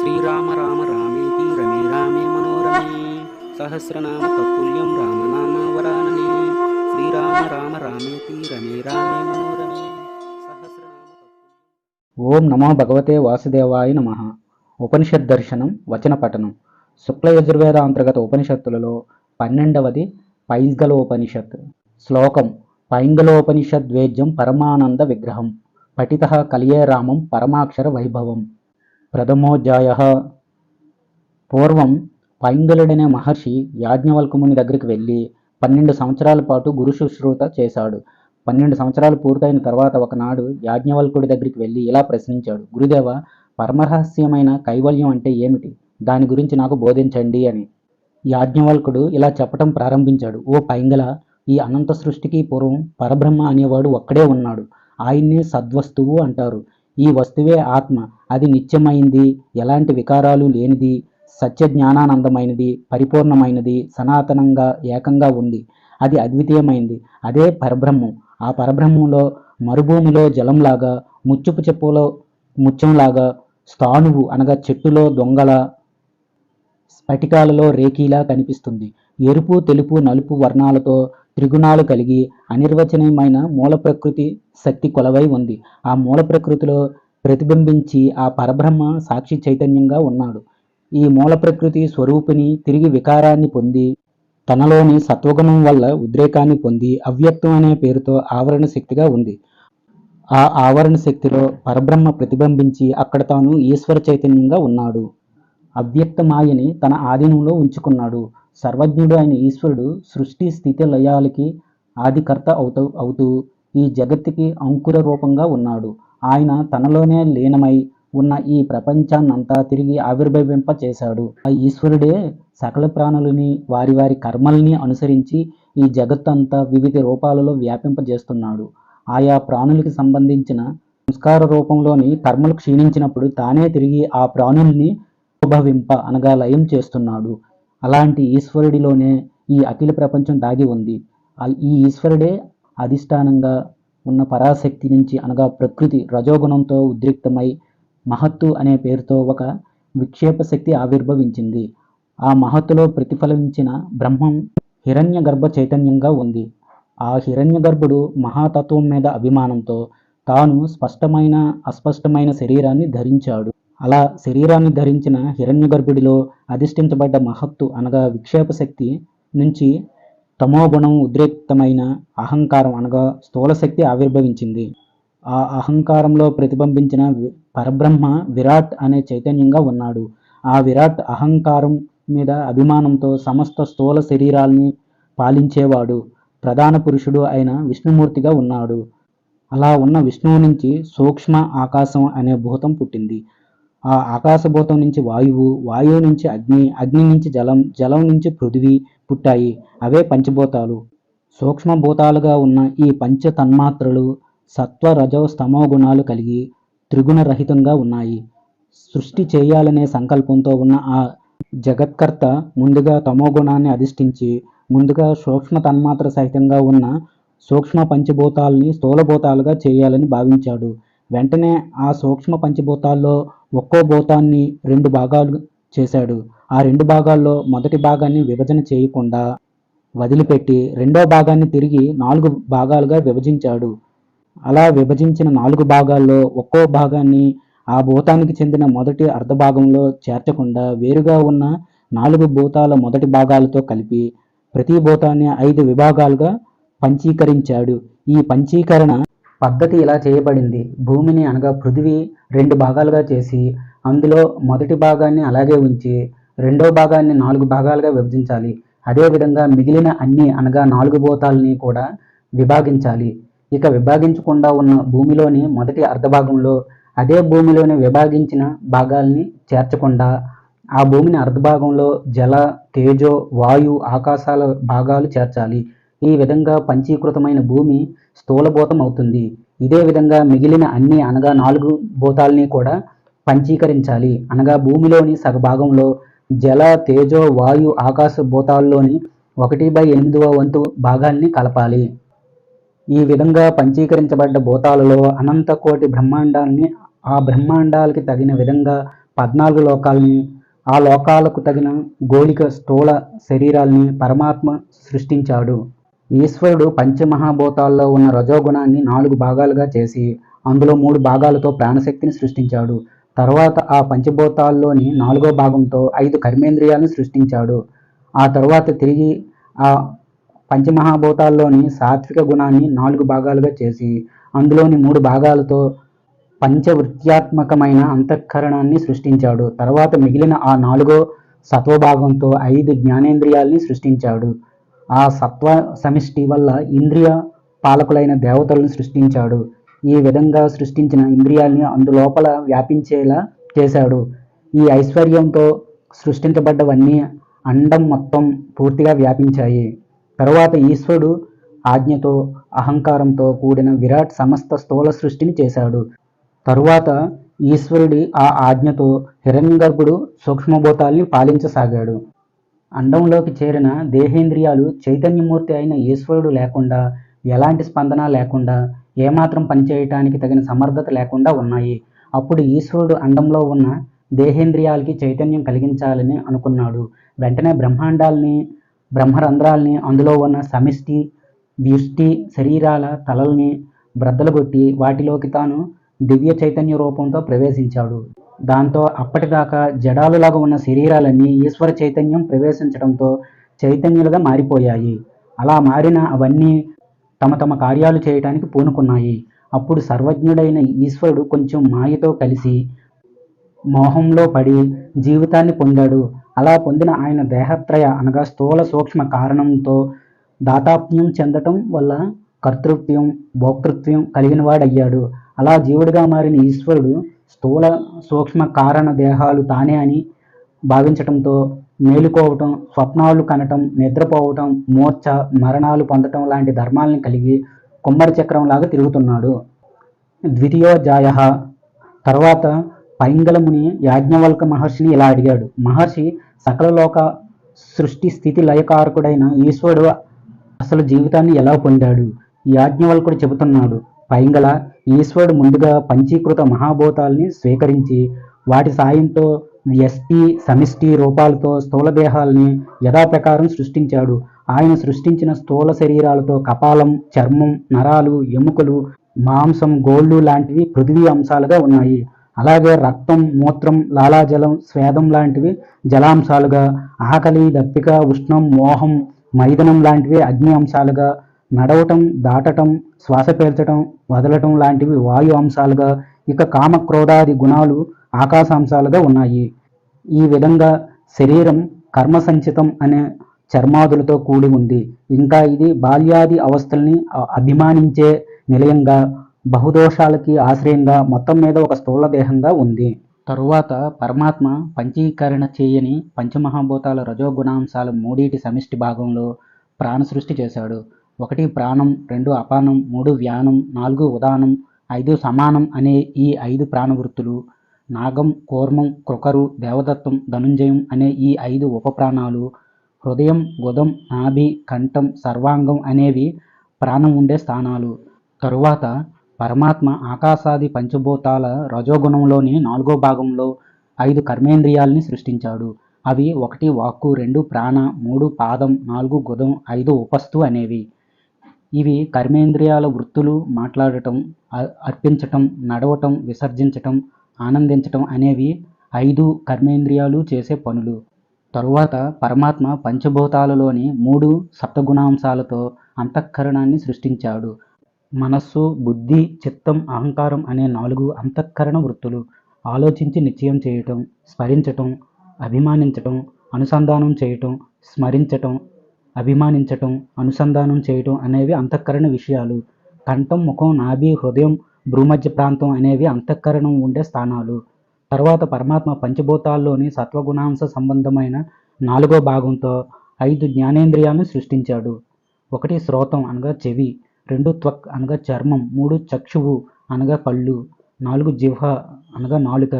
శ్రీరామ రామ రామేతి రమే రామే మనోరమే సహస్రనామ తత్తుల్యం రామనామ వరాననే శ్రీరామ రామ రామేతి రమే రామే మనోరమే ఓం నమో భగవతే వాసుదేవాయ నమ। ఉపనిషత్ దర్శనం వచన పఠనం। శుక్ల యజుర్వేద అంతర్గత ఉపనిషత్తులలో పన్నెండవది పైంగలోపనిషత్. శ్లోకం పైంగలోపనిషద్వేద్యం పరమానంద విగ్రహం పఠిత కలియే రామం పరమాక్షర వైభవం. ప్రథమోధ్యాయ. పూర్వం పైంగలుడనే మహర్షి యాజ్ఞవల్కముని దగ్గరికి వెళ్ళి పన్నెండు సంవత్సరాల పాటు గురు శుశ్రూత చేశాడు. పన్నెండు సంవత్సరాలు పూర్తయిన తర్వాత ఒకనాడు యాజ్ఞవల్కుడి దగ్గరికి వెళ్ళి ఇలా ప్రశ్నించాడు. గురుదేవ పరమరహస్యమైన కైవల్యం అంటే ఏమిటి? దాని గురించి నాకు బోధించండి అని. యాజ్ఞవల్కుడు ఇలా చెప్పటం ప్రారంభించాడు. ఓ పైంగల ఈ అనంత సృష్టికి పూర్వం పరబ్రహ్మ అనేవాడు ఒక్కడే ఉన్నాడు. ఆయన్నే సద్వస్తువు అంటారు. ఈ వస్తువే ఆత్మ. అది నిత్యమైంది. ఎలాంటి వికారాలు లేనిది. సత్య జ్ఞానానందమైనది. పరిపూర్ణమైనది. సనాతనంగా ఏకంగా ఉంది. అది అద్వితీయమైంది. అదే పరబ్రహ్మం. ఆ పరబ్రహ్మంలో మరుభూమిలో జలంలాగా ముచ్చుపు చెప్పులో ముత్యంలాగా స్థాణువు అనగా చెట్టులో దొంగల స్ఫటికాలలో రేఖీలా కనిపిస్తుంది. ఎరుపు తెలుపు నలుపు వర్ణాలతో త్రిగుణాలు కలిగి అనిర్వచనీయమైన మూల ప్రకృతి శక్తి కొలవై ఉంది. ఆ మూల ప్రకృతిలో ప్రతిబింబించి ఆ పరబ్రహ్మ సాక్షి చైతన్యంగా ఉన్నాడు. ఈ మూల ప్రకృతి స్వరూపిణి తిరిగి వికారాన్ని పొంది తనలోని సత్వగుణం వల్ల ఉద్రేకాన్ని పొంది అవ్యక్తం అనే పేరుతో ఆవరణ శక్తిగా ఉంది. ఆ ఆవరణ శక్తిలో పరబ్రహ్మ ప్రతిబింబించి అక్కడ తాను ఈశ్వర చైతన్యంగా ఉన్నాడు. అవ్యక్త మాయని తన ఆధీనంలో ఉంచుకున్నాడు. సర్వజ్ఞుడు అయిన ఈశ్వరుడు సృష్టి స్థితి లయాలకి ఆదికర్త అవుతూ అవుతూ ఈ జగత్తుకి అంకుర రూపంగా ఉన్నాడు. ఆయన తనలోనే లీనమై ఉన్న ఈ ప్రపంచాన్నంతా తిరిగి ఆవిర్భవింప చేశాడు. ఆ ఈశ్వరుడే సకల ప్రాణులని వారి వారి కర్మల్ని అనుసరించి ఈ జగత్తంతా వివిధ రూపాలలో వ్యాపింపజేస్తున్నాడు ఆయా ప్రాణులకి సంబంధించిన సంస్కార రూపంలోని కర్మలు క్షీణించినప్పుడు తానే తిరిగి ఆ ప్రాణుల్ని ఉద్భవింప అనగా లయం చేస్తున్నాడు. అలాంటి ఈశ్వరుడిలోనే ఈ అఖిల ప్రపంచం దాగి ఉంది. ఈ ఈశ్వరుడే అధిష్టానంగా ఉన్న పరాశక్తి నుంచి అనగా ప్రకృతి రజోగుణంతో ఉద్రిక్తమై మహత్తు అనే పేరుతో ఒక విక్షేప శక్తి ఆవిర్భవించింది. ఆ మహత్తులో ప్రతిఫలించిన బ్రహ్మం హిరణ్య గర్భ చైతన్యంగా ఉంది. ఆ హిరణ్య గర్భుడు మహాతత్వం మీద అభిమానంతో తాను స్పష్టమైన అస్పష్టమైన శరీరాన్ని ధరించాడు. అలా శరీరాన్ని ధరించిన హిరణ్య గర్భుడిలో అధిష్ఠించబడ్డ మహత్తు అనగా విక్షేప శక్తి నుంచి తమోగుణం ఉద్రేక్తమైన అహంకారం అనగా స్థూల శక్తి ఆవిర్భవించింది. ఆ అహంకారంలో ప్రతిబింబించిన వి- పరబ్రహ్మ విరాట్ అనే చైతన్యంగా ఉన్నాడు. ఆ విరాట్ అహంకారం మీద అభిమానంతో సమస్త స్థూల శరీరాల్ని పాలించేవాడు. ప్రధాన పురుషుడు అయిన విష్ణుమూర్తిగా ఉన్నాడు. అలా ఉన్న విష్ణువు నుంచి సూక్ష్మ ఆకాశం అనే భూతం పుట్టింది. ఆ ఆకాశభూతం నుంచి వాయువు వాయువు నుంచి అగ్ని అగ్ని నుంచి జలం జలం నుంచి పృథివీ పుట్టాయి. అవే పంచభూతాలు. సూక్ష్మభూతాలుగా ఉన్న ఈ పంచ తన్మాత్రలు సత్వ రజో స్తమో గుణాలు కలిగి త్రిగుణరహితంగా ఉన్నాయి. సృష్టి చేయాలనే సంకల్పంతో ఉన్న ఆ జగత్కర్త ముందుగా తమో గుణాన్ని అధిష్ఠించి ముందుగా సూక్ష్మ తన్మాత్ర సహితంగా ఉన్న సూక్ష్మ పంచభూతాలని స్థూలభూతాలుగా చేయాలని భావించాడు. వెంటనే ఆ సూక్ష్మ పంచభూతాల్లో ఒక్కో భూతాన్ని రెండు భాగాలు చేశాడు. ఆ రెండు భాగాల్లో మొదటి భాగాన్ని విభజన చేయకుండా వదిలిపెట్టి రెండో భాగాన్ని తిరిగి నాలుగు భాగాలుగా విభజించాడు. అలా విభజించిన నాలుగు భాగాల్లో ఒక్కో భాగాన్ని ఆ భూతానికి చెందిన మొదటి అర్ధ భాగంలో చేర్చకుండా వేరుగా ఉన్న నాలుగు భూతాల మొదటి భాగాలతో కలిపి ప్రతి భూతాన్ని ఐదు విభాగాలుగా పంచీకరించాడు. ఈ పంచీకరణ పద్ధతి ఇలా చేయబడింది. భూమిని అనగా పృథివీ రెండు భాగాలుగా చేసి అందులో మొదటి భాగాన్ని అలాగే ఉంచి రెండో భాగాన్ని నాలుగు భాగాలుగా విభజించాలి. అదేవిధంగా మిగిలిన అన్ని అనగా నాలుగు భూతాలని కూడా విభాగించాలి. ఇక విభాగించకుండా ఉన్న భూమిలోని మొదటి అర్ధభాగంలో అదే భూమిలోని విభాగించిన భాగాల్ని చేర్చకుండా ఆ భూమిని అర్ధభాగంలో జల తేజో వాయు ఆకాశాల భాగాలు చేర్చాలి. ఈ విధంగా పంచీకృతమైన భూమి స్థూలభూతం అవుతుంది ఇదే విధంగా మిగిలిన అన్ని అనగా నాలుగు భూతాల్ని కూడా పంచీకరించాలి. అనగా భూమిలోని సగభాగంలో జల తేజో వాయు ఆకాశ భూతాల్లోని ఒకటి బై ఎనిమిదవ వంతు భాగాల్ని కలపాలి. ఈ విధంగా పంచీకరించబడ్డ భూతాలలో అనంత కోటి బ్రహ్మాండాల్ని ఆ బ్రహ్మాండాలకి తగిన విధంగా పద్నాలుగు లోకాల్ని ఆ లోకాలకు తగిన గోళిక స్థూల శరీరాల్ని పరమాత్మ సృష్టించాడు. ఈశ్వరుడు పంచమహాభూతాల్లో ఉన్న రజోగుణాన్ని నాలుగు భాగాలుగా చేసి అందులో మూడు భాగాలతో ప్రాణశక్తిని సృష్టించాడు. తర్వాత ఆ పంచభూతాల్లోని నాలుగో భాగంతో ఐదు కర్మేంద్రియాలను సృష్టించాడు. ఆ తర్వాత తిరిగి ఆ పంచమహాభూతాల్లోని సాత్విక గుణాన్ని నాలుగు భాగాలుగా చేసి అందులోని మూడు భాగాలతో పంచవృత్యాత్మకమైన అంతఃకరణాన్ని సృష్టించాడు. తర్వాత మిగిలిన ఆ నాలుగో సత్వభాగంతో ఐదు జ్ఞానేంద్రియాల్ని సృష్టించాడు. ఆ సత్వ సమిష్టి వల్ల ఇంద్రియ పాలకులైన దేవతలను సృష్టించాడు. ఈ విధంగా సృష్టించిన ఇంద్రియాల్ని అందులోపల వ్యాపించేలా చేశాడు. ఈ ఐశ్వర్యంతో సృష్టించబడ్డవన్నీ అండం మొత్తం పూర్తిగా వ్యాపించాయి. తరువాత ఈశ్వరుడు ఆజ్ఞతో అహంకారంతో కూడిన విరాట్ సమస్త స్థూల సృష్టిని చేశాడు. తరువాత ఈశ్వరుడి ఆ ఆజ్ఞతో హిరణ్యగర్భుడు సూక్ష్మభూతాల్ని పాలించసాగాడు. అండంలోకి చేరిన దేహేంద్రియాలు చైతన్యమూర్తి అయిన ఈశ్వరుడు లేకుండా ఎలాంటి స్పందన లేకుండా ఏమాత్రం పనిచేయటానికి తగిన సమర్థత లేకుండా ఉన్నాయి. అప్పుడు ఈశ్వరుడు అండంలో ఉన్న దేహేంద్రియాలకి చైతన్యం కలిగించాలని అనుకున్నాడు. వెంటనే బ్రహ్మాండాల్ని బ్రహ్మరంధ్రాల్ని అందులో ఉన్న సమిష్టి వ్యుష్టి శరీరాల తలల్ని బ్రద్దలుగొట్టి వాటిలోకి తాను దివ్య చైతన్య రూపంతో ప్రవేశించాడు. దాంతో అప్పటిదాకా జడాలులాగా ఉన్న శరీరాలన్నీ ఈశ్వర చైతన్యం ప్రవేశించడంతో చైతన్యులుగా మారిపోయాయి. అలా మారిన అవన్నీ తమ తమ కార్యాలు చేయటానికి పూనుకున్నాయి. అప్పుడు సర్వజ్ఞుడైన ఈశ్వరుడు కొంచెం మాయతో కలిసి మోహంలో పడి జీవితాన్ని పొందాడు. అలా పొందిన ఆయన దేహత్రయ అనగా స్థూల సూక్ష్మ కారణంతో దాతాప్యం చెందటం వల్ల కర్తృత్వం భోక్తృత్వం కలిగిన వాడయ్యాడు అలా జీవుడిగా మారిన ఈశ్వరుడు స్థూల సూక్ష్మ కారణ దేహాలు తానే అని భావించటంతో మేలుకోవటం స్వప్నాలు కనటం నిద్రపోవటం మూర్ఛ మరణాలు పొందటం లాంటి ధర్మాలను కలిగి కుమ్మరి చక్రంలాగా తిరుగుతున్నాడు. ద్వితీయోజాయ తర్వాత పైంగళముని యాజ్ఞవల్క మహర్షిని ఇలా అడిగాడు. మహర్షి సకల లోక సృష్టి స్థితి లయకారకుడైన ఈశ్వరుడు అసలు జీవితాన్ని ఎలా పొందాడు? యాజ్ఞవల్కుడు చెబుతున్నాడు పైంగల ఈశ్వరుడు ముందుగా పంచీకృత మహాభూతాల్ని స్వీకరించి వాటి సాయంతో వ్యష్టి సమిష్టి రూపాలతో స్థూల దేహాల్ని యథాప్రకారం సృష్టించాడు. ఆయన సృష్టించిన స్థూల శరీరాలతో కపాలం చర్మం నరాలు ఎముకలు మాంసం గోళ్ళు లాంటివి పృథివీ అంశాలుగా ఉన్నాయి. అలాగే రక్తం మూత్రం లాలాజలం స్వేదం లాంటివి జలాంశాలుగా ఆకలి దప్పిక ఉష్ణం మోహం మైదనం లాంటివి అగ్ని అంశాలుగా నడవటం దాటటం శ్వాస పేర్చటం వదలటం లాంటివి వాయు అంశాలుగా ఇక కామ క్రోధాది గుణాలు ఆకాశాంశాలుగా ఉన్నాయి. ఈ విధంగా శరీరం కర్మ సంచితం అనే చర్మాదులతో కూడి ఉంది. ఇంకా ఇది బాల్యాది అవస్థల్ని అభిమానించే నిలయంగా బహుదోషాలకి ఆశ్రయంగా మొత్తం మీద ఒక స్థూల దేహంగా ఉంది. తరువాత పరమాత్మ పంచీకరణ చేయని పంచమహాభూతాల రజోగుణాంశాల మూడిటి సమిష్టి భాగంలో ప్రాణ సృష్టి చేశాడు. ఒకటి ప్రాణం రెండు అపానం మూడు వ్యానం నాలుగు ఉదానం ఐదు సమానం అనే ఈ ఐదు ప్రాణవృత్తులు నాగం కూర్మం కృకరు దేవదత్తం ధనుంజయం అనే ఈ ఐదు ఉపప్రాణాలు హృదయం గుదం నాభి కంఠం సర్వాంగం అనేవి ప్రాణం ఉండే స్థానాలు. తరువాత పరమాత్మ ఆకాశాది పంచభూతాల రజోగుణంలోని నాలుగో భాగంలో ఐదు కర్మేంద్రియాల్ని సృష్టించాడు. అవి ఒకటి వాక్కు రెండు ప్రాణ మూడు పాదం నాలుగు గుదం ఐదు ఉపస్థు అనేవి. ఇవి కర్మేంద్రియాల వృత్తులు మాట్లాడటం అర్పించటం నడవటం విసర్జించటం ఆనందించటం అనేవి ఐదు కర్మేంద్రియాలు చేసే పనులు. తరువాత పరమాత్మ పంచభూతాలలోని మూడు సప్తగుణాంశాలతో అంతఃకరణాన్ని సృష్టించాడు. మనస్సు బుద్ధి చిత్తం అహంకారం అనే నాలుగు అంతఃకరణ వృత్తులు ఆలోచించి నిశ్చయం చేయటం స్మరించటం అభిమానించటం అనుసంధానం చేయటం స్మరించటం అభిమానించటం అనుసంధానం చేయటం అనేవి అంతఃకరణ విషయాలు. కంఠం ముఖం నాభి హృదయం భ్రూమధ్య ప్రాంతం అనేవి అంతఃకరణం ఉండే స్థానాలు. తర్వాత పరమాత్మ పంచభూతాల్లోని సత్వగుణాంశ సంబంధమైన నాలుగో భాగంతో ఐదు జ్ఞానేంద్రియాలను సృష్టించాడు. ఒకటి శ్రోతం అనగా చెవి రెండు త్వక్ అనగా చర్మం మూడు చక్షువు అనగా కళ్ళు నాలుగు జిహ్వ అనగా నాలుక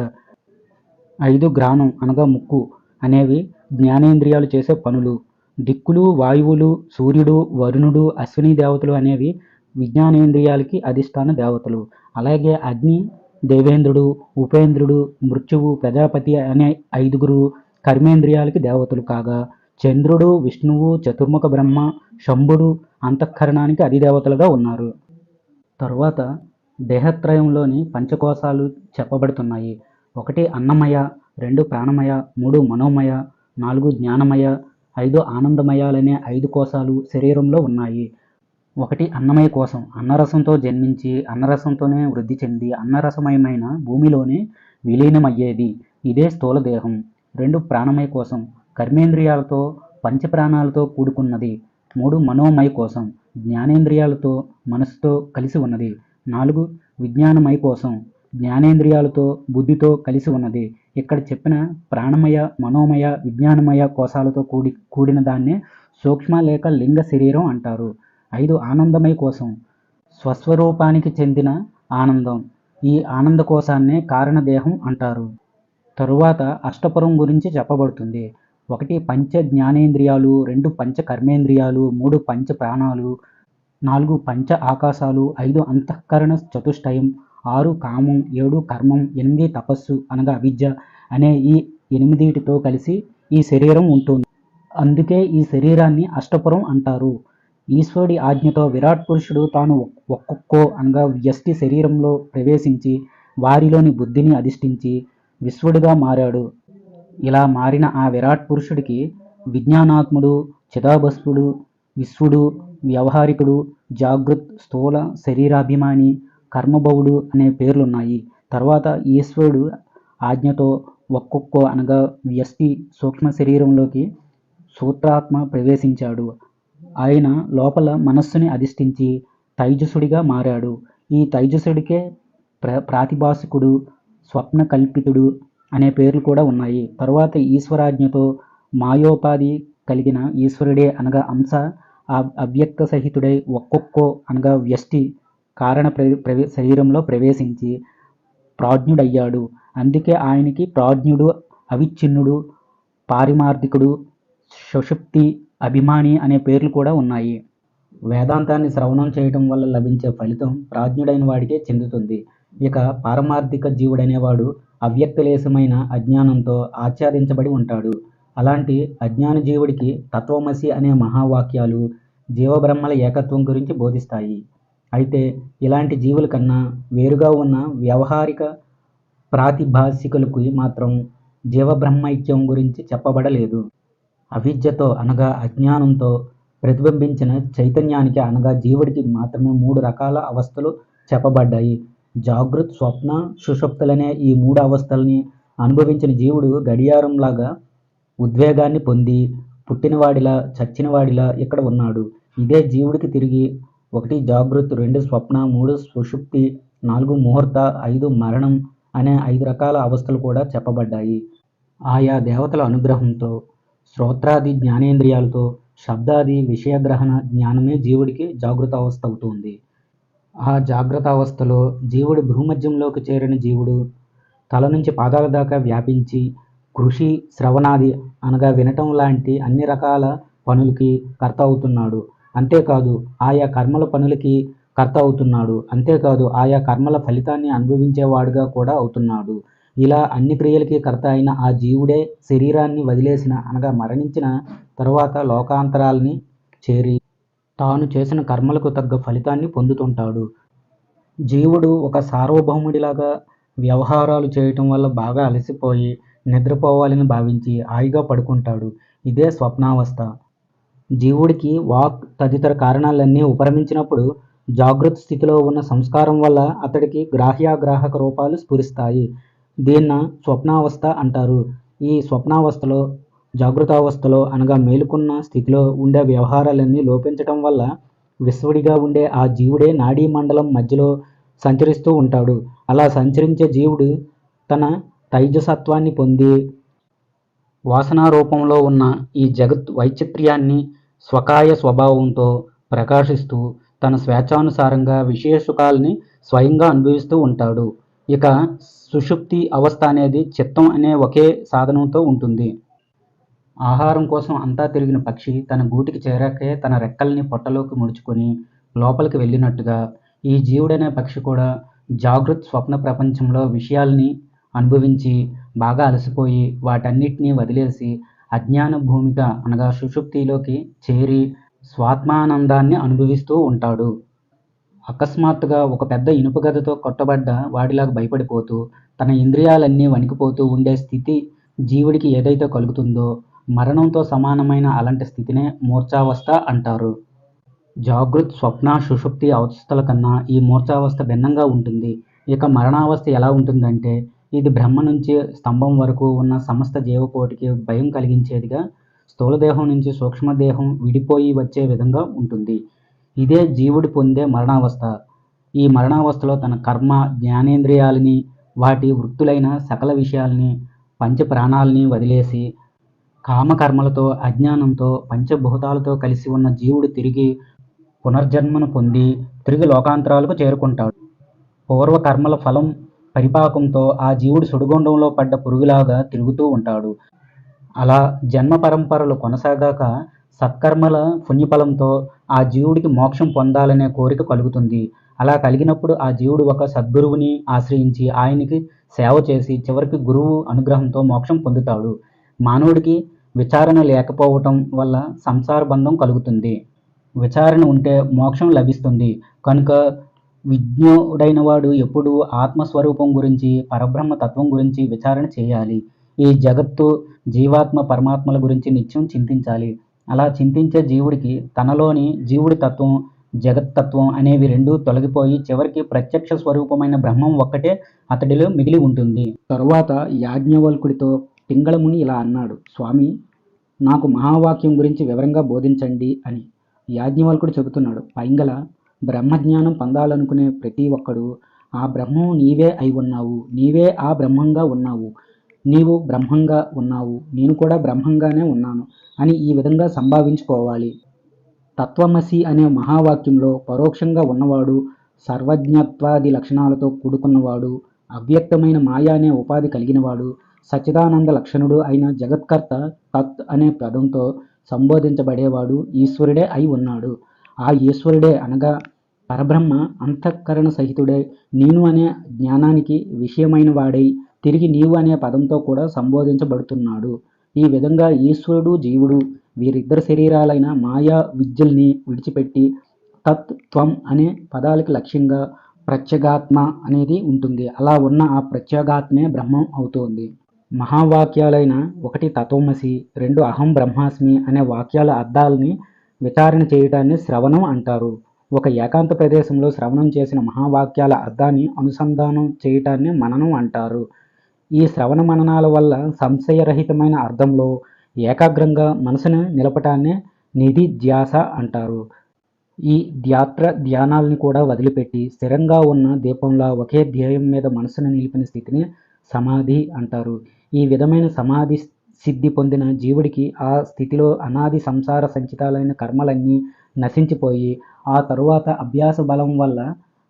ఐదు గ్రాణం అనగా ముక్కు అనేవి జ్ఞానేంద్రియాలు చేసే పనులు. దిక్కులు వాయువులు సూర్యుడు వరుణుడు అశ్విని దేవతలు అనేవి విజ్ఞానేంద్రియాలకి అధిష్టాన దేవతలు. అలాగే అగ్ని దేవేంద్రుడు ఉపేంద్రుడు మృత్యువు ప్రజాపతి అనే ఐదుగురు కర్మేంద్రియాలకి దేవతలు కాగా చంద్రుడు విష్ణువు చతుర్ముఖ బ్రహ్మ శంభుడు అంతఃకరణానికి అధిదేవతలుగా ఉన్నారు. తరువాత దేహత్రయంలోని పంచకోశాలు చెప్పబడుతున్నాయి. ఒకటి అన్నమయ రెండు ప్రాణమయ మూడు మనోమయ నాలుగు జ్ఞానమయ ఐదు ఆనందమయాలనే ఐదు కోశాలు శరీరంలో ఉన్నాయి. ఒకటి అన్నమయ కోశం. అన్నరసంతో జన్మించి అన్నరసంతోనే వృద్ధి చెంది అన్నరసమయమైన భూమిలోనే విలీనమయ్యేది. ఇదే స్థూల దేహం. రెండు ప్రాణమయ కోసం కర్మేంద్రియాలతో పంచప్రాణాలతో కూడుకున్నది. మూడు మనోమయ కోసం జ్ఞానేంద్రియాలతో మనసుతో కలిసి ఉన్నది. నాలుగు విజ్ఞానమయ కోసం జ్ఞానేంద్రియాలతో బుద్ధితో కలిసి ఉన్నది. ఇక్కడ చెప్పిన ప్రాణమయ మనోమయ విజ్ఞానమయ కోశాలతో కూడి కూడిన దాన్నే సూక్ష్మ లేక లింగ శరీరం అంటారు. ఐదు ఆనందమయ కోశం. స్వస్వరూపానికి చెందిన ఆనందం. ఈ ఆనంద కోశాన్నే కారణదేహం అంటారు. తరువాత అష్టపురం గురించి చెప్పబడుతుంది. ఒకటి పంచ జ్ఞానేంద్రియాలు రెండు పంచ కర్మేంద్రియాలు మూడు పంచ ప్రాణాలు నాలుగు పంచ ఆకాశాలు ఐదు అంతఃకరణ చతుష్టయం ఆరు కామం ఏడు కర్మం ఎనిమిది తపస్సు అనగా విద్య అనే ఈ ఎనిమిదిటితో కలిసి ఈ శరీరం ఉంటుంది. అందుకే ఈ శరీరాన్ని అష్టపురం అంటారు. ఈశ్వరుడి ఆజ్ఞతో విరాట్ పురుషుడు తాను ఒక్కొక్కో అనగా వ్యష్టి శరీరంలో ప్రవేశించి వారిలోని బుద్ధిని అధిష్ఠించి విశ్వడుగా మారాడు. ఇలా మారిన ఆ విరాట్ పురుషుడికి విజ్ఞానాత్ముడు చిదాభస్ముడు విశ్వడు వ్యవహారికుడు జాగృత్ స్థూల శరీరాభిమాని కర్మభవుడు అనే పేర్లున్నాయి. తర్వాత ఈశ్వరుడు ఆజ్ఞతో ఒక్కొక్కో అనగా వ్యష్టి సూక్ష్మ శరీరంలోకి సూత్రాత్మ ప్రవేశించాడు. ఆయన లోపల మనస్సుని అధిష్ఠించి తైజసుడిగా మారాడు. ఈ తైజసుడికే ప్ర ప్రాతిభాసికుడు స్వప్న కల్పితుడు అనే పేర్లు కూడా ఉన్నాయి. తర్వాత ఈశ్వరాజ్ఞతో మాయోపాధి కలిగిన ఈశ్వరుడే అనగా అంశ అవ్యక్త సహితుడై ఒక్కొక్కో అనగా వ్యష్టి కారణ ప్రవే శరీరంలో ప్రవేశించి ప్రాజ్ఞుడయ్యాడు. అందుకే ఆయనకి ప్రాజ్ఞుడు అవిచ్ఛిన్నుడు పారిమార్థికుడు సుషుప్తి అభిమాని అనే పేర్లు కూడా ఉన్నాయి. వేదాంతాన్ని శ్రవణం చేయటం వల్ల లభించే ఫలితం ప్రాజ్ఞుడైన వాడికే చెందుతుంది. ఇక పారమార్థిక జీవుడనేవాడు అవ్యక్తలేశమైన అజ్ఞానంతో ఆచ్ఛాదించబడి ఉంటాడు. అలాంటి అజ్ఞాన జీవుడికి తత్వమసి అనే మహావాక్యాలు జీవబ్రహ్మల ఏకత్వం గురించి బోధిస్తాయి. అయితే ఇలాంటి జీవుల కన్నా వేరుగా ఉన్న వ్యవహారిక ప్రాతిభాసికులకు మాత్రం జీవబ్రహ్మైక్యం గురించి చెప్పబడలేదు. అవిద్యతో అనగా అజ్ఞానంతో ప్రతిబింబించిన చైతన్యానికి అనగా జీవుడికి మాత్రమే మూడు రకాల అవస్థలు చెప్పబడ్డాయి. జాగృత్ స్వప్న సుషుప్తులనే ఈ మూడు అవస్థల్ని అనుభవించిన జీవుడు గడియారంలాగా ఉద్వేగాన్ని పొంది పుట్టినవాడిలా చచ్చినవాడిలా ఇక్కడ ఉన్నాడు. ఇదే జీవుడికి తిరిగి ఒకటి జాగృత్ రెండు స్వప్న మూడు సుషుప్తి నాలుగు ముహూర్త ఐదు మరణం అనే ఐదు రకాల అవస్థలు కూడా చెప్పబడ్డాయి. ఆయా దేవతల అనుగ్రహంతో శ్రోత్రాది జ్ఞానేంద్రియాలతో శబ్దాది విషయగ్రహణ జ్ఞానమే జీవుడికి జాగృత అవస్థ అవుతుంది. ఆ జాగ్రత్త అవస్థలో జీవుడు భూమధ్యంలోకి చేరిన జీవుడు తల నుంచి పాదాల దాకా వ్యాపించి కృషి శ్రవణాది అనగా వినటం లాంటి అన్ని రకాల పనులకి కర్త అవుతున్నాడు. అంతేకాదు ఆయా కర్మల పనులకి కర్త అవుతున్నాడు అంతేకాదు ఆయా కర్మల ఫలితాన్ని అనుభవించేవాడుగా కూడా అవుతున్నాడు. ఇలా అన్ని క్రియలకి కర్త అయిన ఆ జీవుడే శరీరాన్ని వదిలేసిన అనగా మరణించిన తర్వాత లోకాంతరాల్ని చేరి తాను చేసిన కర్మలకు తగ్గ ఫలితాన్ని పొందుతుంటాడు. జీవుడు ఒక సార్వభౌముడిలాగా వ్యవహారాలు చేయటం వల్ల బాగా అలసిపోయి నిద్రపోవాలని భావించి హాయిగా పడుకుంటాడు. ఇదే స్వప్నావస్థ. జీవుడికి వాక్ తదితర కారణాలన్నీ ఉపరమించినప్పుడు జాగృత స్థితిలో ఉన్న సంస్కారం వల్ల అతడికి గ్రాహ్యాగ్రాహక రూపాలు స్ఫురిస్తాయి. దీన్న స్వప్నావస్థ అంటారు. ఈ స్వప్నావస్థలో జాగృతావస్థలో అనగా మేలుకున్న స్థితిలో ఉండే వ్యవహారాలన్నీ లోపించటం వల్ల విశ్వడిగా ఉండే ఆ జీవుడే నాడీ మండలం మధ్యలో సంచరిస్తూ ఉంటాడు. అలా సంచరించే జీవుడు తన తైజసత్వాన్ని పొంది వాసనా రూపంలో ఉన్న ఈ జగత్ వైచిత్ర్యాన్ని స్వకాయ స్వభావంతో ప్రకాశిస్తూ తన స్వేచ్ఛానుసారంగా విశేషుకాల్ని స్వయంగా అనుభవిస్తూ ఉంటాడు. ఇక సుషుప్తి అవస్థ అనేది చిత్తం అనే ఒకే సాధనంతో ఉంటుంది. ఆహారం కోసం అంతా తిరిగిన పక్షి తన గూటికి చేరాకే తన రెక్కల్ని పొట్టలోకి ముడుచుకొని లోపలికి వెళ్ళినట్టుగా ఈ జీవుడనే పక్షి కూడా జాగృత్ స్వప్న ప్రపంచంలో విషయాల్ని అనుభవించి బాగా అలసిపోయి వాటన్నిటినీ వదిలేసి అజ్ఞాన భూమిక అనగా సుషుప్తిలోకి చేరి స్వాత్మానందాన్ని అనుభవిస్తూ ఉంటాడు. అకస్మాత్తుగా ఒక పెద్ద ఇనుపగదతో కొట్టబడ్డ వాడిలాగా భయపడిపోతూ తన ఇంద్రియాలన్నీ వణికిపోతూ ఉండే స్థితి జీవుడికి ఏదైతే కలుగుతుందో మరణంతో సమానమైన అలాంటి స్థితినే మూర్ఛావస్థ అంటారు. జాగృత్ స్వప్న సుషుప్తి అవస్థల కన్నా ఈ మూర్ఛావస్థ భిన్నంగా ఉంటుంది. ఇక మరణావస్థ ఎలా ఉంటుందంటే ఇది బ్రహ్మ నుంచి స్తంభం వరకు ఉన్న సమస్త జీవకోటికి భయం కలిగించేదిగా స్థూలదేహం నుంచి సూక్ష్మదేహం విడిపోయి వచ్చే విధంగా ఉంటుంది. ఇదే జీవుడు పొందే మరణావస్థ. ఈ మరణావస్థలో తన కర్మ జ్ఞానేంద్రియాలని వాటి వృత్తులైన సకల విషయాల్ని పంచప్రాణాలని వదిలేసి కామకర్మలతో అజ్ఞానంతో పంచభూతాలతో కలిసి ఉన్న జీవుడు తిరిగి పునర్జన్మను పొంది తిరిగి లోకాంతరాలకు చేరుకుంటాడు. పూర్వ కర్మల ఫలం పరిపాకంతో ఆ జీవుడు సుడిగుండంలో పడ్డ పురుగులాగా తిరుగుతూ ఉంటాడు. అలా జన్మ పరంపరలు కొనసాగాక సత్కర్మల పుణ్యఫలంతో ఆ జీవుడికి మోక్షం పొందాలనే కోరిక కలుగుతుంది. అలా కలిగినప్పుడు ఆ జీవుడు ఒక సద్గురువుని ఆశ్రయించి ఆయనకి సేవ చేసి చివరికి గురువు అనుగ్రహంతో మోక్షం పొందుతాడు. మానవుడికి విచారణ లేకపోవటం వల్ల సంసార బంధం కలుగుతుంది. విచారణ ఉంటే మోక్షం లభిస్తుంది. కనుక విజ్ఞుడైన వాడు ఎప్పుడు ఆత్మస్వరూపం గురించి పరబ్రహ్మ తత్వం గురించి విచారణ చేయాలి. ఈ జగత్తు జీవాత్మ పరమాత్మల గురించి నిత్యం చింతించాలి. అలా చింతించే జీవుడికి తనలోని జీవుడి తత్వం జగత్తత్వం అనేవి రెండూ తొలగిపోయి చివరికి ప్రత్యక్ష స్వరూపమైన బ్రహ్మం ఒక్కటే అతడిలో మిగిలి ఉంటుంది. తరువాత యాజ్ఞవల్కుడితో పింగళముని ఇలా అన్నాడు స్వామి నాకు మహావాక్యం గురించి వివరంగా బోధించండి అని యాజ్ఞవల్కుడు చెబుతున్నాడు పైంగళ బ్రహ్మజ్ఞానం పొందాలనుకునే ప్రతి ఒక్కడు ఆ బ్రహ్మం నీవే అయి ఉన్నావు నీవే ఆ బ్రహ్మంగా ఉన్నావు నీవు బ్రహ్మంగా ఉన్నావు నేను కూడా బ్రహ్మంగానే ఉన్నాను అని ఈ విధంగా సంభావించుకోవాలి. తత్వమసి అనే మహావాక్యంలో పరోక్షంగా ఉన్నవాడు సర్వజ్ఞత్వాది లక్షణాలతో కూడుకున్నవాడు అవ్యక్తమైన మాయా అనే ఉపాధి కలిగినవాడు సచ్చిదానంద లక్షణుడు అయిన జగత్కర్త తత్ అనే పదంతో సంబోధించబడేవాడు ఈశ్వరుడే అయి ఉన్నాడు. ఆ ఈశ్వరుడే అనగా పరబ్రహ్మ అంతఃకరణ సహితుడే. నేను అనే జ్ఞానానికి విషయమైన వాడై తిరిగి నీవు అనే పదంతో కూడా సంబోధించబడుతున్నాడు. ఈ విధంగా ఈశ్వరుడు జీవుడు వీరిద్దరు శరీరాలైన మాయా విద్యల్ని విడిచిపెట్టి తత్ త్వం అనే పదాలకి లక్ష్యంగా ప్రత్యేగాత్మ అనేది ఉంటుంది. అలా ఉన్న ఆ ప్రత్యేగాత్మే బ్రహ్మం అవుతోంది. మహావాక్యాలైన ఒకటి తత్వమసి రెండు అహం బ్రహ్మాస్మి అనే వాక్యాల అర్థాలని విచారణ చేయటాన్ని శ్రవణం అంటారు. ఒక ఏకాంత ప్రదేశంలో శ్రవణం చేసిన మహావాక్యాల అర్థాన్ని అనుసంధానం చేయటాన్ని మననం అంటారు. ఈ శ్రవణ మననాల వల్ల సంశయరహితమైన అర్థంలో ఏకాగ్రంగా మనసును నిలపటాన్ని నిధి ధ్యాస అంటారు. ఈ ధ్యాత్ర ధ్యానాల్ని కూడా వదిలిపెట్టి స్థిరంగా ఉన్న దీపంలా ఒకే ధ్యేయం మీద మనసును నిలిపిన స్థితిని సమాధి అంటారు. ఈ విధమైన సమాధి సిద్ధి పొందిన జీవుడికి ఆ స్థితిలో అనాది సంసార సంచితాలైన కర్మలన్నీ నశించిపోయి ఆ తరువాత అభ్యాస బలం వల్ల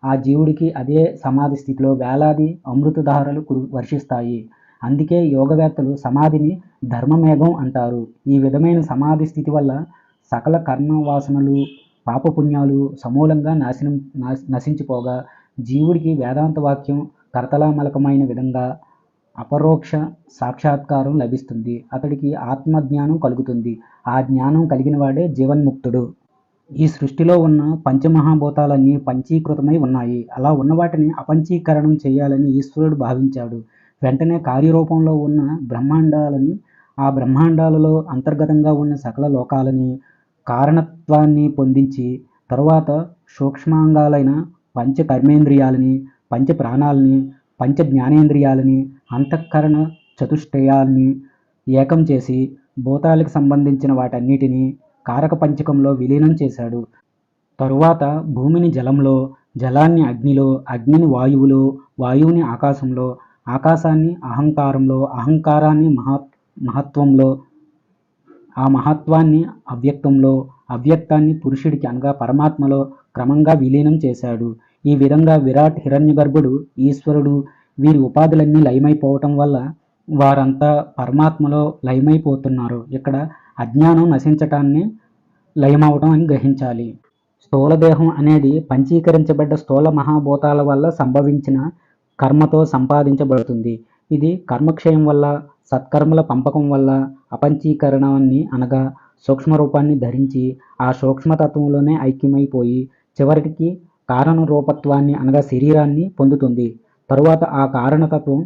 ఆ జీవుడికి అదే సమాధి స్థితిలో వేలాది అమృతధారలు కురు వర్షిస్తాయి. అందుకే యోగవేత్తలు సమాధిని ధర్మమేఘం అంటారు. ఈ విధమైన సమాధి స్థితి వల్ల సకల కర్మ వాసనలు పాపపుణ్యాలు సమూలంగా నాశనం నశించిపోగా జీవుడికి వేదాంత వాక్యం కర్తలామలకమైన విధంగా అపరోక్ష సాక్షాత్కారం లభిస్తుంది. అతడికి ఆత్మజ్ఞానం కలుగుతుంది. ఆ జ్ఞానం కలిగిన వాడే జీవన్ముక్తుడు. ఈ సృష్టిలో ఉన్న పంచమహాభూతాలన్నీ పంచీకృతమై ఉన్నాయి. అలా ఉన్న వాటిని అపంచీకరణం చేయాలని ఈశ్వరుడు భావించాడు. వెంటనే కార్యరూపంలో ఉన్న బ్రహ్మాండాలని ఆ బ్రహ్మాండాలలో అంతర్గతంగా ఉన్న సకల లోకాలని కారణత్వాన్ని పొందించి తరువాత సూక్ష్మాంగాలైన పంచ కర్మేంద్రియాలని పంచ ప్రాణాలని పంచ జ్ఞానేంద్రియాలని అంతఃకరణ చతుష్టయాల్ని ఏకం చేసి భూతాలకు సంబంధించిన వాటన్నిటినీ కారక పంచకంలో విలీనం చేశాడు. తరువాత భూమిని జలంలో జలాన్ని అగ్నిలో అగ్నిని వాయువులో వాయువుని ఆకాశంలో ఆకాశాన్ని అహంకారంలో అహంకారాన్ని మహా మహత్వంలో ఆ మహత్వాన్ని అవ్యక్తంలో అవ్యక్తాన్ని పురుషుడికి అనగా పరమాత్మలో క్రమంగా విలీనం చేశాడు. ఈ విధంగా విరాట్ హిరణ్యగర్భుడు ఈశ్వరుడు వీరి ఉపాధులన్నీ లయమైపోవటం వల్ల వారంతా పరమాత్మలో లయమైపోతున్నారు. ఇక్కడ అజ్ఞానం నశించటాన్ని లయమవటం అని గ్రహించాలి. స్థూలదేహం అనేది పంచీకరించబడ్డ స్థూల మహాభూతాల వల్ల సంభవించిన కర్మతో సంపాదించబడుతుంది. ఇది కర్మక్షయం వల్ల సత్కర్మల పంపకం వల్ల అపంచీకరణాన్ని అనగా సూక్ష్మ రూపాన్ని ధరించి ఆ సూక్ష్మతత్వంలోనే ఐక్యమైపోయి చివరికి కారణ రూపత్వాన్ని అనగా శరీరాన్ని పొందుతుంది. తరువాత ఆ కారణతత్వం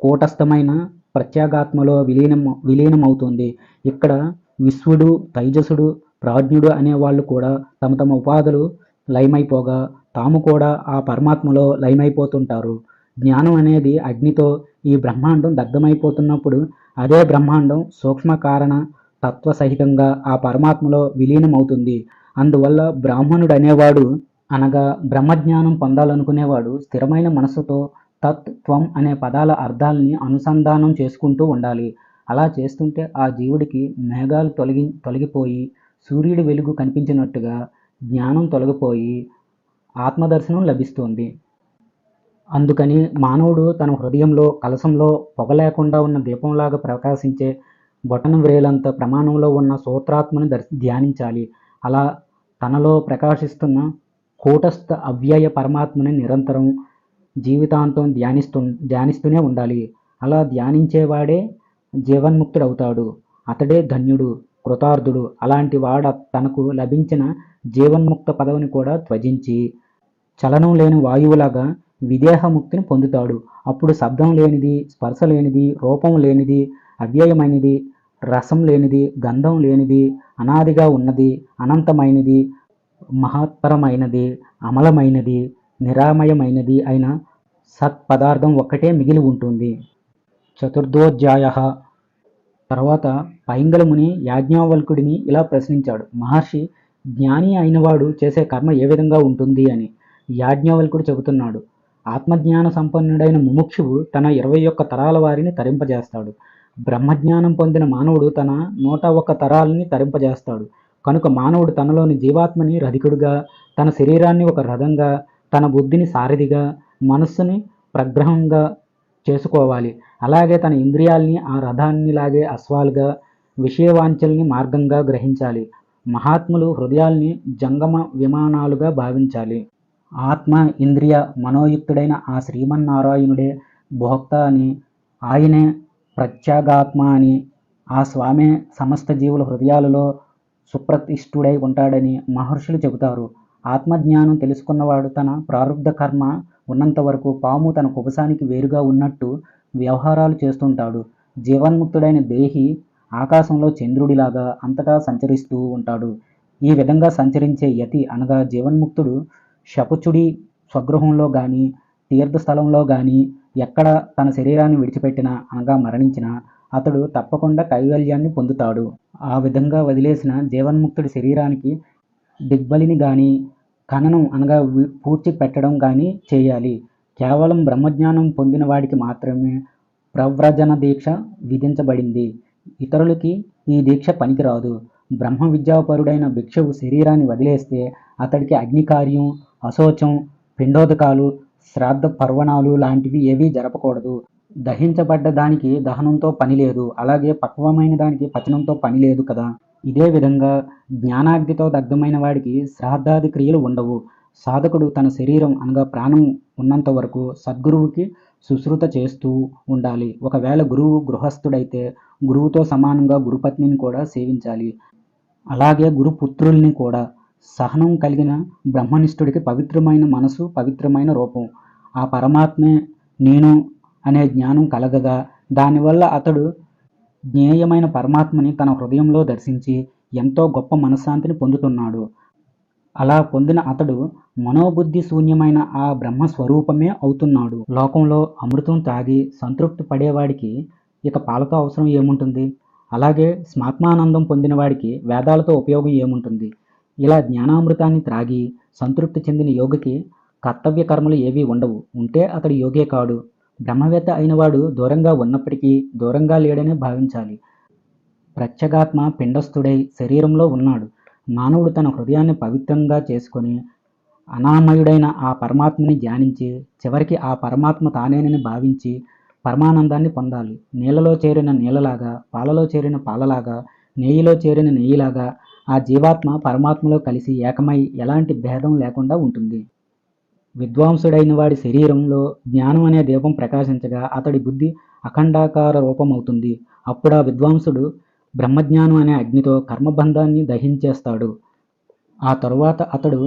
కూటస్థమైన ప్రత్యేగాత్మలో విలీనం విలీనమవుతుంది. ఇక్కడ విశ్వడు తైజసుడు ప్రాజ్ఞుడు అనే వాళ్ళు కూడా తమ తమ ఉపాధులు లయమైపోగా తాము కూడా ఆ పరమాత్మలో లయమైపోతుంటారు. జ్ఞానం అనేది అగ్నితో ఈ బ్రహ్మాండం దగ్ధమైపోతున్నప్పుడు అదే బ్రహ్మాండం సూక్ష్మ కారణ తత్వ సహితంగా ఆ పరమాత్మలో విలీనమవుతుంది. అందువల్ల బ్రాహ్మణుడు అనేవాడు అనగా బ్రహ్మజ్ఞానం పొందాలనుకునేవాడు స్థిరమైన మనసుతో తత్ త్వం అనే పదాల అర్థాలని అనుసంధానం చేసుకుంటూ ఉండాలి. అలా చేస్తుంటే ఆ జీవుడికి మేఘాలు తొలగి తొలగిపోయి సూర్యుడి వెలుగు కనిపించినట్టుగా జ్ఞానం తొలగిపోయి ఆత్మదర్శనం లభిస్తుంది. అందుకని మానవుడు తన హృదయంలో కలశంలో పొగ లేకుండా ఉన్న దీపంలాగా ప్రకాశించే బొటన వ్రేలంత ప్రమాణంలో ఉన్న సూత్రాత్మని దర్శ ధ్యానించాలి. అలా తనలో ప్రకాశిస్తున్న కూటస్థ అవ్యయ పరమాత్మని నిరంతరం జీవితాంతం ధ్యానిస్తూ ధ్యానిస్తూనే ఉండాలి. అలా ధ్యానించేవాడే జీవన్ముక్తుడవుతాడు. అతడే ధన్యుడు కృతార్థుడు. అలాంటి వాడ తనకు లభించిన జీవన్ముక్త పదవిని కూడా త్వజించి చలనం లేని వాయువులాగా విదేహముక్తిని పొందుతాడు. అప్పుడు శబ్దం లేనిది స్పర్శ లేనిది రూపం లేనిది అవ్యయమైనది రసం లేనిది గంధం లేనిది అనాదిగా ఉన్నది అనంతమైనది మహత్తరమైనది అమలమైనది నిరామయమైనది అయిన సత్పదార్థం ఒక్కటే మిగిలి ఉంటుంది. చతుర్థోధ్యాయ తర్వాత పైంగలముని యాజ్ఞావల్కుడిని ఇలా ప్రశ్నించాడు. మహర్షి జ్ఞాని అయినవాడు చేసే కర్మ ఏ విధంగా ఉంటుంది అని యాజ్ఞవల్కుడు చెబుతున్నాడు. ఆత్మజ్ఞాన సంపన్నుడైన ముముక్షువు తన ఇరవై ఒక్క తరాల వారిని తరింపజేస్తాడు. బ్రహ్మజ్ఞానం పొందిన మానవుడు తన నూట ఒక్క తరాలని తరింపజేస్తాడు. కనుక మానవుడు తనలోని జీవాత్మని రధికుడుగా తన శరీరాన్ని ఒక రథంగా తన బుద్ధిని సారథిగా మనస్సుని ప్రగ్రహంగా చేసుకోవాలి. అలాగే తన ఇంద్రియాల్ని ఆ రథాన్ని లాగే అశ్వాలుగా విషయవాంఛల్ని మార్గంగా గ్రహించాలి. మహాత్ములు హృదయాల్ని జంగమ విమానాలుగా భావించాలి. ఆత్మ ఇంద్రియ మనోయుక్తుడైన ఆ శ్రీమన్నారాయణుడే భోక్త అని ఆయనే ప్రత్యేగాత్మ అని ఆ స్వామే సమస్త జీవుల హృదయాలలో సుప్రతిష్ఠుడై ఉంటాడని మహర్షులు చెబుతారు. ఆత్మజ్ఞానం తెలుసుకున్నవాడు తన ప్రారంధ కర్మ ఉన్నంత వరకు పాము తన కుబసానికి వేరుగా ఉన్నట్టు వ్యవహారాలు చేస్తుంటాడు. జీవన్ముక్తుడైన దేహి ఆకాశంలో చంద్రుడిలాగా అంతటా సంచరిస్తూ ఉంటాడు. ఈ విధంగా సంచరించే యతి అనగా జీవన్ముక్తుడు శపుచుడి స్వగృహంలో కానీ తీర్థస్థలంలో కానీ ఎక్కడ తన శరీరాన్ని విడిచిపెట్టినా అనగా మరణించినా అతడు తప్పకుండా కైవల్యాన్ని పొందుతాడు. ఆ విధంగా వదిలేసిన జీవన్ముక్తుడి శరీరానికి దిగ్బలిని కానీ ఖననం అనగా పూడ్చి పెట్టడం కానీ చేయాలి. కేవలం బ్రహ్మజ్ఞానం పొందిన వాడికి మాత్రమే ప్రవ్రజన దీక్ష విధించబడింది. ఇతరులకి ఈ దీక్ష పనికిరాదు. బ్రహ్మ విద్యాపరుడైన భిక్షువు శరీరాన్ని వదిలేస్తే అతడికి అగ్నికార్యం అశోచం పిండోదకాలు శ్రాద్ధ పర్వణాలు లాంటివి ఏవీ జరపకూడదు. దహించబడ్డ దానికి దహనంతో పని లేదు. అలాగే పక్వమైన దానికి పచనంతో పని లేదు కదా. ఇదే విధంగా జ్ఞానాగ్నితో దగ్ధమైన వాడికి శ్రాద్ధాది క్రియలు ఉండవు. సాధకుడు తన శరీరం అనగా ప్రాణం ఉన్నంత వరకు సద్గురువుకి శుశ్రుత చేస్తూ ఉండాలి. ఒకవేళ గురువు గృహస్థుడైతే గురువుతో సమానంగా గురుపత్నిని కూడా సేవించాలి. అలాగే గురుపుత్రుల్ని కూడా. సహనం కలిగిన బ్రహ్మనిష్ఠుడికి పవిత్రమైన మనసు పవిత్రమైన రూపం. ఆ పరమాత్మే నేను అనే జ్ఞానం కలగగా దానివల్ల అతడు జ్ఞేయమైన పరమాత్మని తన హృదయంలో దర్శించి ఎంతో గొప్ప మనశ్శాంతిని పొందుతున్నాడు. అలా పొందిన అతడు మనోబుద్ధి శూన్యమైన ఆ బ్రహ్మ స్వరూపమే అవుతున్నాడు. లోకంలో అమృతం తాగి సంతృప్తి పడేవాడికి ఇక పాలతో అవసరం ఏముంటుంది? అలాగే స్మాత్మానందం పొందిన వాడికి వేదాలతో ఉపయోగం ఏముంటుంది? ఇలా జ్ఞానామృతాన్ని త్రాగి సంతృప్తి చెందిన యోగికి కర్తవ్య కర్మలు ఏవీ ఉండవు. ఉంటే అతడు యోగే కాడు. బ్రహ్మవేత్త అయినవాడు దూరంగా ఉన్నప్పటికీ దూరంగా లేడనే భావించాలి. ప్రత్యేగాత్మ పిండస్థుడై శరీరంలో ఉన్నాడు. మానవుడు తన హృదయాన్ని పవిత్రంగా చేసుకొని అనామయుడైన ఆ పరమాత్మని ధ్యానించి చివరికి ఆ పరమాత్మ తానేనని భావించి పరమానందాన్ని పొందాలి. నీళ్ళలో చేరిన నీళ్ళలాగా పాలలో చేరిన పాలలాగా నెయ్యిలో చేరిన నెయ్యిలాగా ఆ జీవాత్మ పరమాత్మలో కలిసి ఏకమై ఎలాంటి భేదం లేకుండా ఉంటుంది. విద్వాంసుడైన వాడి శరీరంలో జ్ఞానం అనే దీపం ప్రకాశించగా అతడి బుద్ధి అఖండాకార రూపమవుతుంది. అప్పుడు ఆ విద్వాంసుడు బ్రహ్మజ్ఞానం అనే అగ్నితో కర్మబంధాన్ని దహించేస్తాడు. ఆ తరువాత అతడు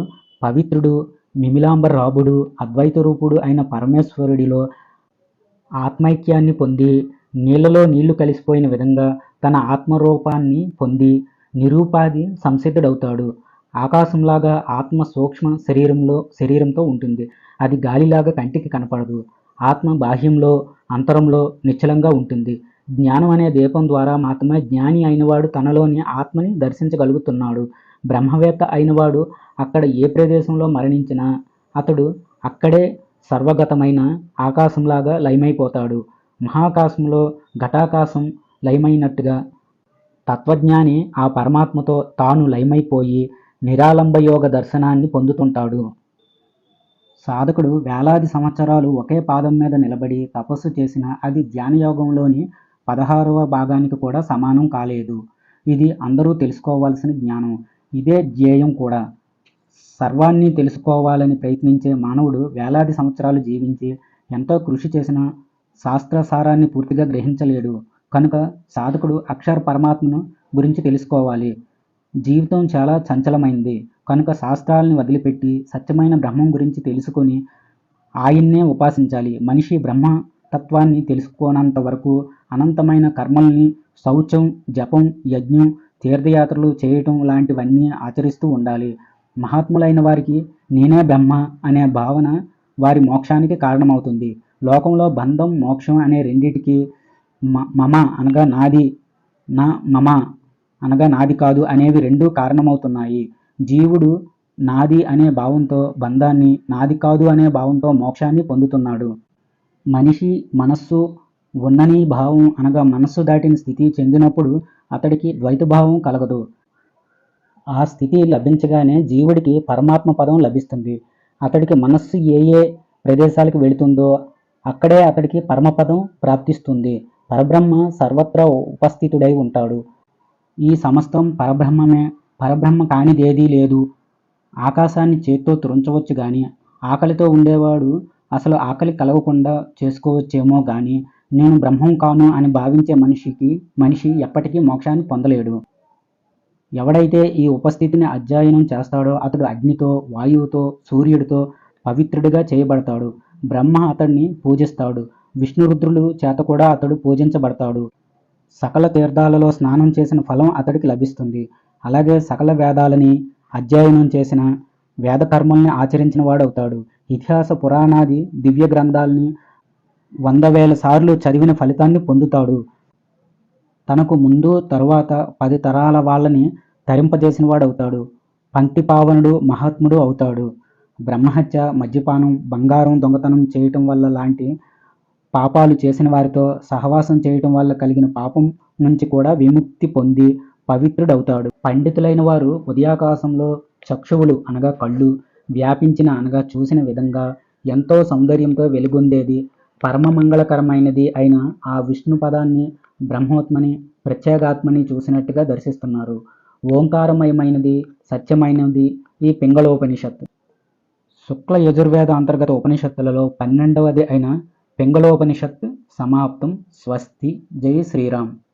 పవిత్రుడు మిమిలాంబర రాబుడు అద్వైత రూపుడు అయిన పరమేశ్వరుడిలో ఆత్మైక్యాన్ని పొంది నీళ్ళలో నీళ్ళు కలిసిపోయిన విధంగా తన ఆత్మరూపాన్ని పొంది నిరూపాధి సంసిద్ధుడవుతాడు. ఆకాశంలాగా ఆత్మ సూక్ష్మ శరీరంలో శరీరంతో ఉంటుంది. అది గాలిలాగా కంటికి కనపడదు. ఆత్మ బాహ్యంలో అంతరంలో నిశ్చలంగా ఉంటుంది. జ్ఞానం అనే దీపం ద్వారా మాత్రమే జ్ఞాని అయినవాడు తనలోని ఆత్మని దర్శించగలుగుతున్నాడు. బ్రహ్మవేత్త అయినవాడు అక్కడ ఏ ప్రదేశంలో మరణించినా అతడు అక్కడే సర్వగతమైన ఆకాశంలాగా లయమైపోతాడు. మహాకాశంలో ఘటాకాశం లయమైనట్టుగా తత్వజ్ఞాని ఆ పరమాత్మతో తాను లయమైపోయి నిరాలంబయోగ దర్శనాన్ని పొందుతుంటాడు. సాధకుడు వేలాది సంవత్సరాలు ఒకే పాదం మీద నిలబడి తపస్సు చేసిన అది ధ్యానయోగంలోని పదహారవ భాగానికి కూడా సమానం కాలేదు. ఇది అందరూ తెలుసుకోవాల్సిన జ్ఞానం. ఇదే ధ్యేయం కూడా. సర్వాన్ని తెలుసుకోవాలని ప్రయత్నించే మానవుడు వేలాది సంవత్సరాలు జీవించి ఎంతో కృషి చేసిన శాస్త్రసారాన్ని పూర్తిగా గ్రహించలేడు. కనుక సాధకుడు అక్షర పరమాత్మను గురించి తెలుసుకోవాలి. జీవితం చాలా చంచలమైంది. కనుక శాస్త్రాలను వదిలిపెట్టి సత్యమైన బ్రహ్మం గురించి తెలుసుకొని ఆయన్నే ఉపాసించాలి. మనిషి బ్రహ్మ తత్వాన్ని తెలుసుకోనంత వరకు అనంతమైన కర్మల్ని శౌచం జపం యజ్ఞం తీర్థయాత్రలు చేయటం లాంటివన్నీ ఆచరిస్తూ ఉండాలి. మహాత్ములైన వారికి నేనే బ్రహ్మ అనే భావన వారి మోక్షానికి కారణమవుతుంది. లోకంలో బంధం మోక్షం అనే రెండిటికి మ మమ అనగా నాది నా మమ అనగా నాది కాదు అనేవి రెండూ కారణమవుతున్నాయి. జీవుడు నాది అనే భావంతో బంధాన్ని నాది కాదు అనే భావంతో మోక్షాన్ని పొందుతున్నాడు. మనిషి మనస్సు ఉన్నని భావం అనగా మనస్సు దాటిన స్థితి చెందినప్పుడు అతడికి ద్వైత భావం కలగదు. ఆ స్థితి లభించగానే జీవుడికి పరమాత్మ పదం లభిస్తుంది. అతడికి మనస్సు ఏ ఏ ప్రదేశాలకు వెళుతుందో అక్కడే అతడికి పరమపదం ప్రాప్తిస్తుంది. పరబ్రహ్మ సర్వత్రా ఉపస్థితుడై ఉంటాడు. ఈ సమస్తం పరబ్రహ్మమే పరబ్రహ్మ కానిదేదీ లేదు. ఆకాశాన్ని చేత్తో తురంచవచ్చు కానీ ఆకలితో ఉండేవాడు అసలు ఆకలి కలగకుండా చేసుకోవచ్చేమో కానీ నేను బ్రహ్మం కాను అని భావించే మనిషికి మనిషి ఎప్పటికీ మోక్షాన్ని పొందలేడు. ఎవడైతే ఈ ఉపస్థితిని అధ్యయనం చేస్తాడో అతడు అగ్నితో వాయువుతో సూర్యుడితో పవిత్రుడిగా చేయబడతాడు. బ్రహ్మ అతడిని పూజిస్తాడు. విష్ణురుద్రులు చేత కూడా అతడు పూజించబడతాడు. సకల తీర్థాలలో స్నానం చేసిన ఫలం అతడికి లభిస్తుంది. అలాగే సకల వేదాలని అధ్యయనం చేసిన వేద కర్మల్ని ఆచరించిన వాడవుతాడు. ఇతిహాస పురాణాది దివ్య గ్రంథాలని వంద వేల సార్లు చదివిన ఫలితాన్ని పొందుతాడు. తనకు ముందు తరువాత పది తరాల వాళ్ళని తరింపజేసిన వాడవుతాడు. పంక్తి పావనుడు మహాత్ముడు అవుతాడు. బ్రహ్మహత్య మద్యపానం బంగారం దొంగతనం చేయటం వల్ల లాంటి పాపాలు చేసిన వారితో సహవాసం చేయటం వల్ల కలిగిన పాపం నుంచి కూడా విముక్తి పొంది పవిత్రుడవుతాడు. పండితులైన వారు ఉదయాకాశంలో చక్షువులు అనగా కళ్ళు వ్యాపించిన అనగా చూసిన విధంగా ఎంతో సౌందర్యంతో వెలుగొందేది. పరమ మంగళకరమైనది అయిన ఆ విష్ణు పదాన్ని బ్రహ్మోత్మని ప్రత్యేగాత్మని చూసినట్టుగా దర్శిస్తున్నారు. ఓంకారమయమైనది సత్యమైనది ఈ పింగళోపనిషత్తు శుక్ల యజుర్వేద అంతర్గత ఉపనిషత్తులలో పన్నెండవది అయిన పింగళోపనిషత్తు సమాప్తం. స్వస్తి. జై శ్రీరామ్.